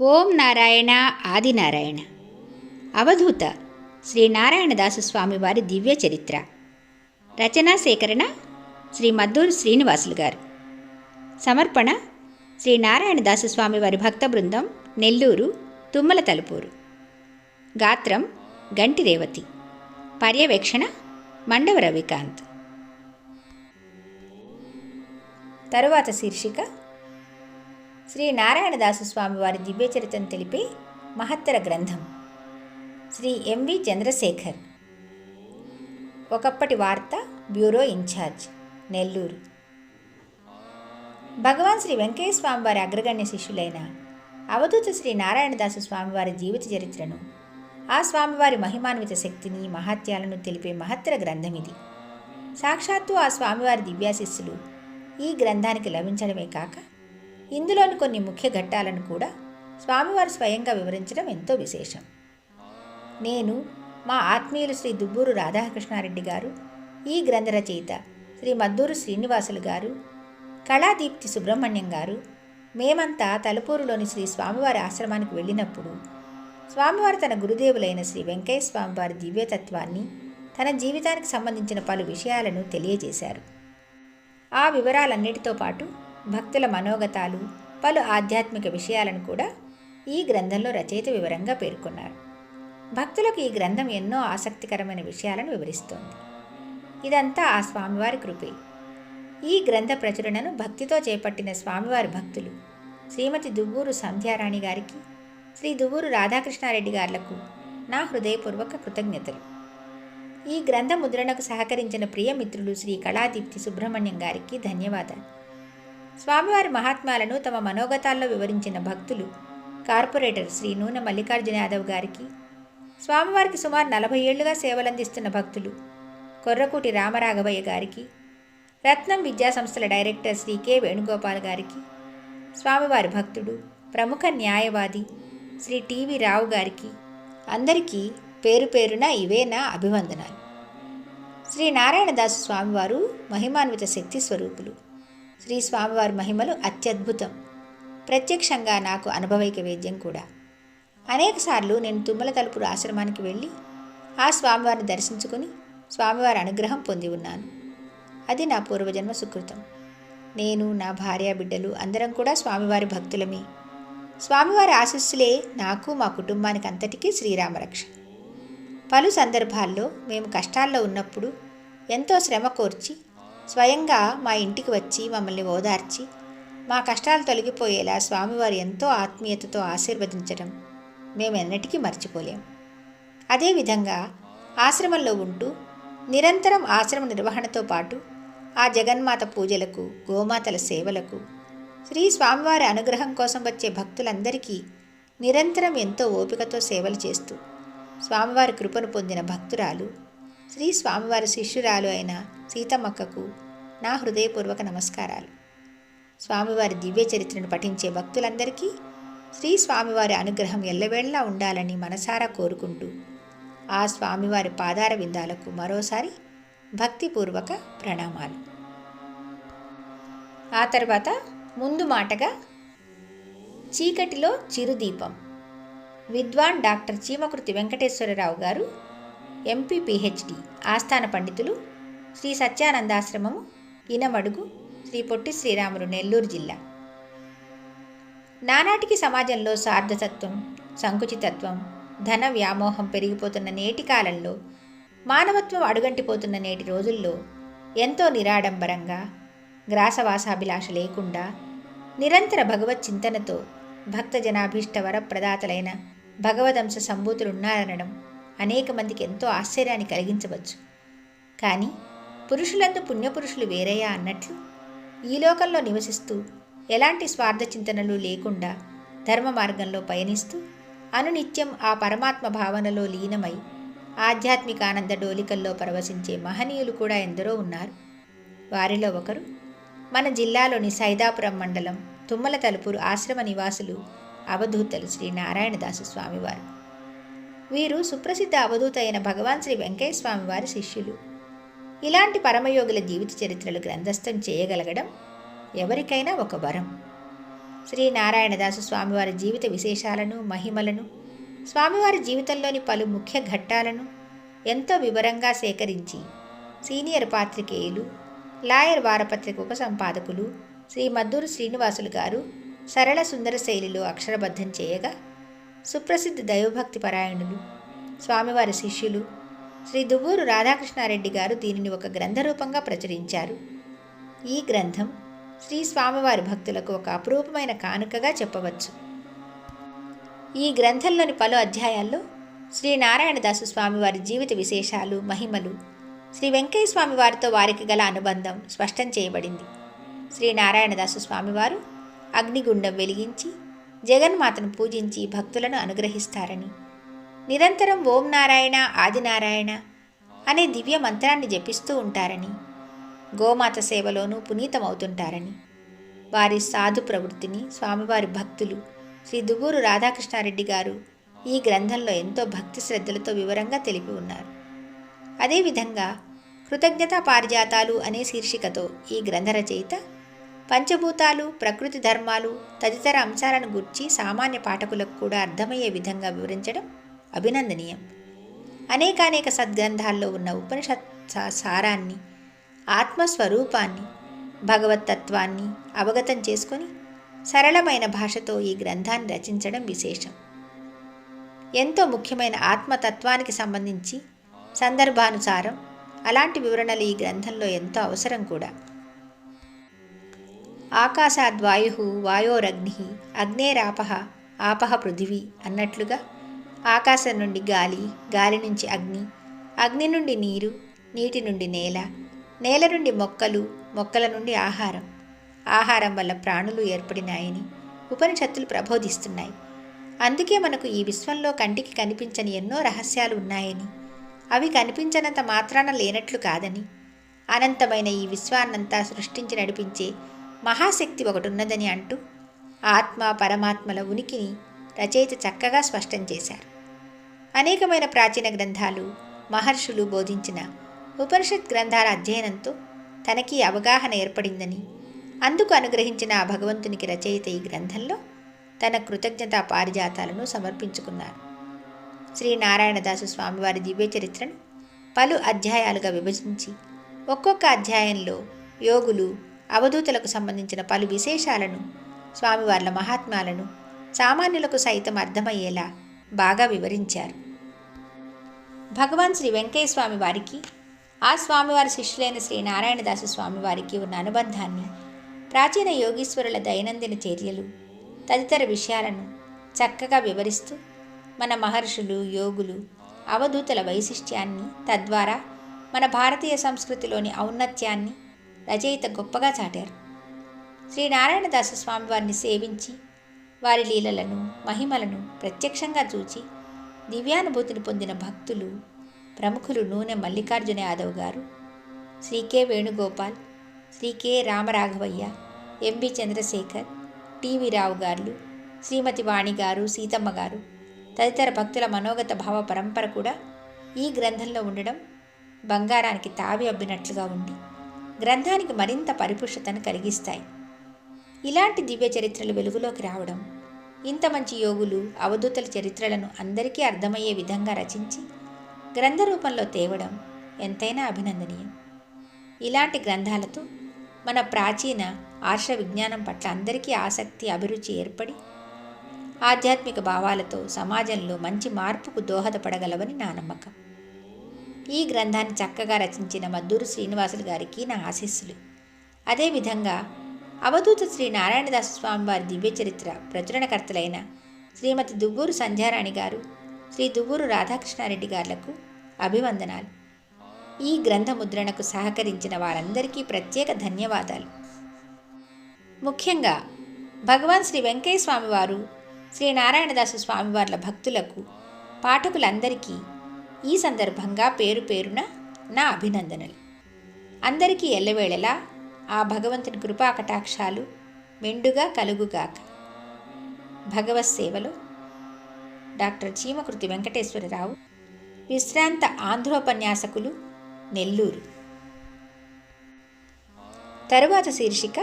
ఓం నారాయణ ఆదినారాయణ అవధూత శ్రీ నారాయణదాసు స్వామి వారి దివ్య చరిత్ర. రచనా సేకరణ శ్రీ మద్దూరు శ్రీనివాసులు గారు. సమర్పణ శ్రీ నారాయణదాసు స్వామి వారి భక్త బృందం నెల్లూరు తుమ్మల తలుపూరు. గాత్రం గంటి రేవతి. పర్యవేక్షణ మండవ రవికాంత్. తరువాత శీర్షిక శ్రీ నారాయణదాసు స్వామి వారి దివ్యచరిత్రను తెలిపే మహత్తర గ్రంథం. శ్రీ ఎంవి చంద్రశేఖర్. ఒకప్పటి వార్త బ్యూరో ఇన్ఛార్జ్ నెల్లూరు. భగవాన్ శ్రీ వెంకయ్య స్వామి వారి అగ్రగణ్య శిష్యులైన అవధూత శ్రీ నారాయణదాసు స్వామివారి జీవిత చరిత్రను ఆ స్వామివారి మహిమాన్విత శక్తిని మహాత్యాలను తెలిపే మహత్తర గ్రంథం ఇది సాక్షాత్తు ఆ స్వామివారి దివ్యాశిస్సులు ఈ గ్రంథానికి లభించడమే కాక ఇందులోని కొన్ని ముఖ్య ఘట్టాలను కూడా స్వామివారు స్వయంగా వివరించడం ఎంతో విశేషం. నేను మా ఆత్మీయులు శ్రీ దుబ్బూరు రాధాకృష్ణారెడ్డి గారు ఈ గ్రంథ రచయిత శ్రీ మద్దూరు శ్రీనివాసులు గారు కళాదీప్తి సుబ్రహ్మణ్యం గారు మేమంతా తలుపూరులోని శ్రీ స్వామివారి ఆశ్రమానికి వెళ్ళినప్పుడు స్వామివారు తన గురుదేవులైన శ్రీ వెంకయ్య స్వామివారి దివ్యతత్వాన్ని తన జీవితానికి సంబంధించిన పలు విషయాలను తెలియజేశారు. ఆ వివరాలన్నిటితో పాటు భక్తుల మనోగతాలు పలు ఆధ్యాత్మిక విషయాలను కూడా ఈ గ్రంథంలో రచయిత వివరంగా పేర్కొన్నారు. భక్తులకు ఈ గ్రంథం ఎన్నో ఆసక్తికరమైన విషయాలను వివరిస్తోంది. ఇదంతా ఆ స్వామివారి కృపే. ఈ గ్రంథ ప్రచురణను భక్తితో చేపట్టిన స్వామివారి భక్తులు శ్రీమతి దువ్వూరు సంధ్యారాణి గారికి శ్రీ దువ్వూరు రాధాకృష్ణారెడ్డి గారులకు నా హృదయపూర్వక కృతజ్ఞతలు. ఈ గ్రంథ ముద్రణకు సహకరించిన ప్రియమిత్రులు శ్రీ కళాదీప్తి సుబ్రహ్మణ్యం గారికి ధన్యవాదాలు. స్వామివారి మహాత్మాలను తమ మనోగతాల్లో వివరించిన భక్తులు కార్పొరేటర్ శ్రీ నూనె మల్లికార్జున యాదవ్ గారికి స్వామివారికి సుమారు నలభై ఏళ్ళుగా సేవలందిస్తున్న భక్తులు కొర్రకూటి రామరాఘవయ్య గారికి రత్నం విద్యా సంస్థల డైరెక్టర్ శ్రీ కె వేణుగోపాల్ గారికి స్వామివారి భక్తుడు ప్రముఖ న్యాయవాది శ్రీ టివి రావు గారికి అందరికీ పేరు పేరున ఇవే నా అభివందనాలు. శ్రీ నారాయణదాసు స్వామివారు మహిమాన్విత శక్తి స్వరూపులు. శ్రీ స్వామివారి మహిమలు అత్యద్భుతం. ప్రత్యక్షంగా నాకు అనుభవైక వేద్యం కూడా. అనేకసార్లు నేను తుమ్మల తలుపురు ఆశ్రమానికి వెళ్ళి ఆ స్వామివారిని దర్శించుకుని స్వామివారి అనుగ్రహం పొంది ఉన్నాను. అది నా పూర్వజన్మ సుకృతం. నేను నా భార్య బిడ్డలు అందరం కూడా స్వామివారి భక్తులమే. స్వామివారి ఆశస్సులే నాకు మా కుటుంబానికి అంతటికీ శ్రీరామరక్ష పలు సందర్భాల్లో మేము కష్టాల్లో ఉన్నప్పుడు ఎంతో శ్రమ కోర్చి స్వయంగా మా ఇంటికి వచ్చి మమ్మల్ని ఓదార్చి మా కష్టాలు తొలగిపోయేలా స్వామివారు ఎంతో ఆత్మీయతతో ఆశీర్వదించడం మేము ఎన్నటికీ మర్చిపోలేం అదేవిధంగా ఆశ్రమంలో ఉంటూ నిరంతరం ఆశ్రమ నిర్వహణతో పాటు ఆ జగన్మాత పూజలకు గోమాతల సేవలకు శ్రీ స్వామివారి అనుగ్రహం కోసం వచ్చే భక్తులందరికీ నిరంతరం ఎంతో ఓపికతో సేవలు చేస్తూ స్వామివారి కృపను పొందిన భక్తురాలు శ్రీ స్వామివారి శిష్యురాలు అయిన సీతమ్మక్కకు నా హృదయపూర్వక నమస్కారాలు. స్వామివారి దివ్య చరిత్రను పఠించే భక్తులందరికీ శ్రీ స్వామివారి అనుగ్రహం ఎల్లవేళలా ఉండాలని మనసారా కోరుకుంటూ ఆ స్వామివారి పాదార విందాలకు మరోసారి భక్తిపూర్వక ప్రణామాలు. ఆ తర్వాత ముందు మాటగా చీకటిలో చిరుదీపం. విద్వాన్ డాక్టర్ చీమకృతి వెంకటేశ్వరరావు గారు ఎంపీ పిహెచ్డి ఆస్థాన పండితులు శ్రీ సత్యానందాశ్రమము ఇనమడుగు శ్రీ పొట్టి శ్రీరాములు నెల్లూరు జిల్లా. నానాటికి సమాజంలో సార్థసత్వం సంకుచితత్వం ధన వ్యామోహం పెరిగిపోతున్న నేటి కాలంలో మానవత్వం అడుగంటిపోతున్న నేటి రోజుల్లో ఎంతో నిరాడంబరంగా గ్రాసవాసాభిలాష లేకుండా నిరంతర భగవత్ చింతనతో భక్త జనాభీష్ట వరప్రదాతలైన భగవదంశ సంభూతులున్నారనడం అనేక మందికి ఎంతో ఆశ్చర్యాన్ని కలిగించవచ్చు. కానీ పురుషులందు పుణ్యపురుషులు వేరయ్యా అన్నట్లు ఈ లోకంలో నివసిస్తూ ఎలాంటి స్వార్థ చింతనలు లేకుండా ధర్మ మార్గంలో పయనిస్తూ అనునిత్యం ఆ పరమాత్మ భావనలో లీనమై ఆధ్యాత్మిక ఆనంద డోలికల్లో పరవశించే మహనీయులు కూడా ఎందరో ఉన్నారు. వారిలో ఒకరు మన జిల్లాలోని సైదాపురం మండలం తుమ్మల తలుపురు ఆశ్రమ నివాసులు అవధూతలు శ్రీ నారాయణదాసు స్వామివారు. వీరు సుప్రసిద్ధ అవధూత అయిన భగవాన్ శ్రీ వెంకయ్య స్వామివారి శిష్యులు. ఇలాంటి పరమయోగుల జీవిత చరిత్రలు గ్రంథస్థం చేయగలగడం ఎవరికైనా ఒక వరం. శ్రీ నారాయణదాసు స్వామివారి జీవిత విశేషాలను మహిమలను స్వామివారి జీవితంలోని పలు ముఖ్య ఘట్టాలను ఎంతో వివరంగా సేకరించి సీనియర్ పాత్రికేయులు లాయర్ వారపత్రిక ఉపసంపాదకులు శ్రీ మద్దూరు శ్రీనివాసులు గారు సరళ సుందర శైలిలో అక్షరబద్ధం చేయగా సుప్రసిద్ధ దైవభక్తి పరాయణులు స్వామివారి శిష్యులు శ్రీ దువ్వూరు రాధాకృష్ణారెడ్డి గారు దీనిని ఒక గ్రంథ రూపంగా ప్రచురించారు. ఈ గ్రంథం శ్రీ స్వామివారి భక్తులకు ఒక అపురూపమైన కానుకగా చెప్పవచ్చు. ఈ గ్రంథంలోని పలు అధ్యాయాల్లో శ్రీ నారాయణదాసు స్వామివారి జీవిత విశేషాలు మహిమలు శ్రీ వెంకయ్య స్వామి వారితో వారికి గల అనుబంధం స్పష్టం చేయబడింది. శ్రీ నారాయణదాసు స్వామివారు అగ్నిగుండం వెలిగించి జగన్మాతను పూజించి భక్తులను అనుగ్రహిస్తారని. నిరంతరం ఓం నారాయణ ఆదినారాయణ అనే దివ్య మంత్రాన్ని జపిస్తూ ఉంటారని. గోమాత సేవలోనూ పునీతమవుతుంటారని. వారి సాధు ప్రవృత్తిని స్వామివారి భక్తులు శ్రీ దువ్వూరు రాధాకృష్ణారెడ్డి గారు ఈ గ్రంథంలో ఎంతో భక్తి శ్రద్ధలతో వివరంగా తెలిపి ఉన్నారు. అదేవిధంగా కృతజ్ఞతా పారిజాతాలు అనే శీర్షికతో ఈ గ్రంథ రచయిత పంచభూతాలు ప్రకృతి ధర్మాలు తదితర అంశాలను గుర్చి సామాన్య పాఠకులకు కూడా అర్థమయ్యే విధంగా వివరించడం అభినందనీయం. అనేకానేక సద్గ్రంథాల్లో ఉన్న ఉపనిషత్ సారాన్ని ఆత్మస్వరూపాన్ని భగవతత్వాన్ని అవగతం చేసుకొని సరళమైన భాషతో ఈ గ్రంథాన్ని రచించడం విశేషం. ఎంతో ముఖ్యమైన ఆత్మతత్వానికి సంబంధించి సందర్భానుసారం అలాంటి వివరణలు ఈ గ్రంథంలో ఎంతో అవసరం కూడా. ఆకాశాద్వాయు వాయోరగ్ని అగ్నేరాపహ ఆపహ పృథివీ అన్నట్లుగా ఆకాశం నుండి గాలి గాలి నుంచి అగ్ని అగ్ని నుండి నీరు నీటి నుండి నేల నేల నుండి మొక్కలు మొక్కల నుండి ఆహారం. ఆహారం వల్ల ప్రాణులు ఏర్పడినాయని ఉపనిషత్తులు ప్రబోధిస్తున్నాయి. అందుకే మనకు ఈ విశ్వంలో కంటికి కనిపించని ఎన్నో రహస్యాలు ఉన్నాయని అవి కనిపించనంత మాత్రాన లేనట్లు కాదని అనంతమైన ఈ విశ్వాన్నంతా సృష్టించి నడిపించే మహాశక్తి ఒకటి ఉన్నదని అంటూ ఆత్మ పరమాత్మల ఉనికిని రచయిత చక్కగా స్పష్టం చేశారు. అనేకమైన ప్రాచీన గ్రంథాలు మహర్షులు బోధించిన ఉపనిషత్ గ్రంథాల అధ్యయనంతో తనకి అవగాహన ఏర్పడిందని అందుకు అనుగ్రహించిన ఆ భగవంతునికి రచయిత ఈ గ్రంథంలో తన కృతజ్ఞతా పారిజాతాలను సమర్పించుకున్నారు. శ్రీ నారాయణదాసు స్వామివారి దివ్య చరిత్రను పలు అధ్యాయాలుగా విభజించి ఒక్కొక్క అధ్యాయంలో యోగులు అవధూతలకు సంబంధించిన పలు విశేషాలను స్వామివార్ల మహాత్మ్యాలను సామాన్యులకు సైతం అర్థమయ్యేలా బాగా వివరించారు. భగవాన్ శ్రీ వెంకయ్య స్వామి వారికి ఆ స్వామివారి శిష్యులైన శ్రీ నారాయణదాసు స్వామివారికి ఉన్న అనుబంధాన్ని ప్రాచీన యోగీశ్వరుల దైనందిన చర్యలు తదితర విషయాలను చక్కగా వివరిస్తూ మన మహర్షులు యోగులు అవధూతల వైశిష్ట్యాన్ని తద్వారా మన భారతీయ సంస్కృతిలోని ఔన్నత్యాన్ని రచయిత గొప్పగా చాటారు. శ్రీ స్వామి వారిని సేవించి వారి లీలలను మహిమలను ప్రత్యక్షంగా చూచి దివ్యానుభూతిని పొందిన భక్తులు ప్రముఖులు Nune Mallikarjuna Yadav garu Shri K Venugopal Shri K Ramaraghavaiah MB Chandrasekhar TV Rao garu Shrimati Vani గారు సీతమ్మ గారు తదితర భక్తుల మనోగత భావ పరంపర కూడా ఈ గ్రంథంలో ఉండడం బంగారానికి తావి అబ్బినట్లుగా ఉంది. గ్రంథానికి మరింత పరిపుష్టతను కలిగిస్తాయి. ఇలాంటి దివ్య చరిత్రలు వెలుగులోకి రావడం ఇంత మంచి యోగులు అవధూతల చరిత్రలను అందరికీ అర్థమయ్యే విధంగా రచించి గ్రంథ రూపంలో తేవడం ఎంతైనా అభినందనీయం. ఇలాంటి గ్రంథాలతో మన ప్రాచీన ఆర్ష విజ్ఞానం పట్ల అందరికీ ఆసక్తి అభిరుచి ఏర్పడి ఆధ్యాత్మిక భావాలతో సమాజంలో మంచి మార్పుకు దోహదపడగలవని నా నమ్మకం. ఈ గ్రంథాన్ని చక్కగా రచించిన మద్దూరు శ్రీనివాసులు గారికి నా ఆశీస్సులు. అదేవిధంగా అవధూత శ్రీ నారాయణదాస్ స్వామివారి దివ్య చరిత్ర ప్రచురణకర్తలైన శ్రీమతి దువ్వూరు సంధ్యారాణి గారు శ్రీ దువ్వూరు రాధాకృష్ణారెడ్డి గారులకు అభివందనాలు. ఈ గ్రంథ ముద్రణకు సహకరించిన వారందరికీ ప్రత్యేక ధన్యవాదాలు. ముఖ్యంగా భగవాన్ శ్రీ వెంకయ్య స్వామివారు శ్రీ నారాయణదాసు స్వామివార్ల భక్తులకు పాఠకులందరికీ ఈ సందర్భంగా పేరు పేరున నా అభినందనలు. అందరికీ ఎల్లవేళలా ఆ భగవంతుని కృపా కటాక్షాలు మెండుగా కలుగుగాక. భగవత్ సేవలో డాక్టర్ చీమకృతి వెంకటేశ్వరరావు విశ్రాంత ఆంధ్రోపన్యాసకులు నెల్లూరు. తరువాత శీర్షిక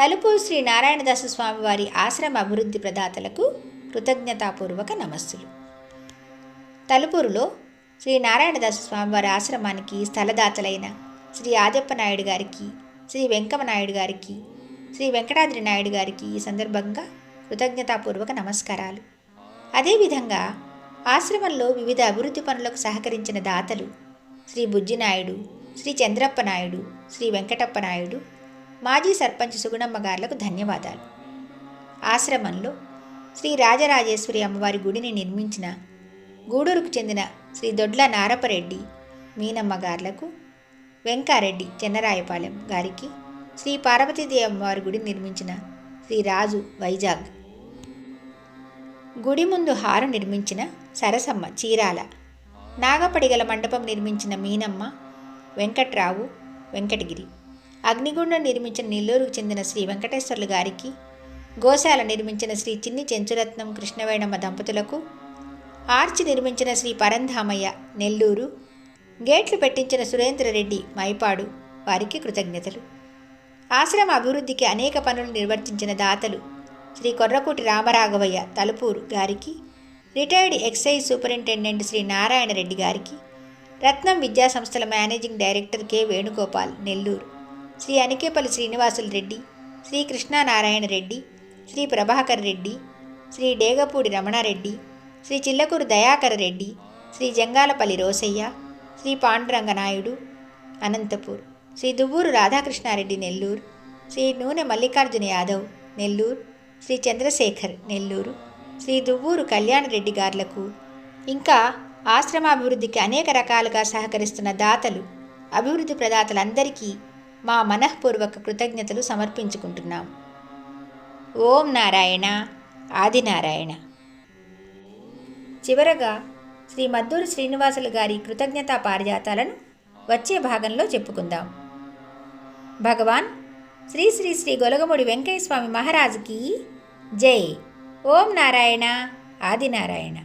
తలుపు శ్రీ నారాయణదాసు స్వామివారి ఆశ్రమ అభివృద్ధి ప్రదాతలకు కృతజ్ఞతాపూర్వక నమస్సులు. తలుపూరులో శ్రీ నారాయణదాసు స్వామివారి ఆశ్రమానికి స్థలదాతలైన శ్రీ ఆదప్ప నాయుడు గారికి శ్రీ వెంకమ్మ నాయుడు గారికి శ్రీ వెంకటాద్రి నాయుడు గారికి ఈ సందర్భంగా కృతజ్ఞతాపూర్వక నమస్కారాలు. అదేవిధంగా ఆశ్రమంలో వివిధ అభివృద్ధి పనులకు సహకరించిన దాతలు శ్రీ బుజ్జినాయుడు శ్రీ చంద్రప్ప నాయుడు శ్రీ వెంకటప్ప నాయుడు మాజీ సర్పంచ్ సుగుణమ్మ గారులకు ధన్యవాదాలు. ఆశ్రమంలో శ్రీ రాజరాజేశ్వరి అమ్మవారి గుడిని నిర్మించిన గూడూరుకు చెందిన శ్రీ దొడ్ల నారపరెడ్డి మీనమ్మ గార్లకు వెంకారెడ్డి చెన్నరాయపాలెం గారికి శ్రీ పార్వతీదేవి అమ్మవారి గుడి నిర్మించిన శ్రీ రాజు వైజాగ్. గుడి ముందు హారు నిర్మించిన సరసమ్మ చీరాల నాగపడిగల మండపం నిర్మించిన మీనమ్మ వెంకట్రావు వెంకటగిరి అగ్నిగుండం నిర్మించిన నెల్లూరుకు చెందిన శ్రీ వెంకటేశ్వర్లు గారికి గోశాల నిర్మించిన శ్రీ చిన్ని చెంచురత్నం కృష్ణవేణమ్మ దంపతులకు ఆర్చి నిర్మించిన శ్రీ పరంధామయ్య నెల్లూరు. గేట్లు పెట్టించిన సురేంద్రరెడ్డి మైపాడు. వారికి కృతజ్ఞతలు. ఆశ్రమ అభివృద్ధికి అనేక పనులు నిర్వర్తించిన దాతలు శ్రీ కొర్రకూటి రామరాఘవయ్య తలుపూరు గారికి retired excise superintendent Shri Narayana Reddy గారికి రత్నం విద్యా సంస్థల managing director K. Venugopal Nellore. Shri Anikepalli Srinivasulu Reddy Shri Krishnanarayana Reddy Shri Prabhakar Reddy Shri Degapudi Ramanareddy Shri Chillakuru Dayakara Reddy Shri Jangalapalli Rosaiah Shri Pandurangnaidu Anantapur Shri Duvvuru Radhakrishnareddy Nellore Shri Nune Mallikarjuna Yadav Nellore Shri Chandrasekhar Nellore Shri Duvvuru కళ్యాణరెడ్డి గార్లకు ఇంకా ఆశ్రమాభివృద్ధికి అనేక రకాలుగా సహకరిస్తున్న దాతలు అభివృద్ధి ప్రదాతలందరికీ మా మనఃపూర్వక కృతజ్ఞతలు సమర్పించుకుంటున్నాం. ఓం నారాయణ ఆదినారాయణ చివరగా శ్రీ మద్దూరు శ్రీనివాసులు గారి కృతజ్ఞతా పారిజాతాలను వచ్చే భాగంలో చెప్పుకుందాం. భగవాన్ శ్రీ శ్రీ శ్రీ గొలగముడి వెంకయ్య స్వామి మహారాజుకి జై. ఓం నారాయణ ఆదినారాయణ.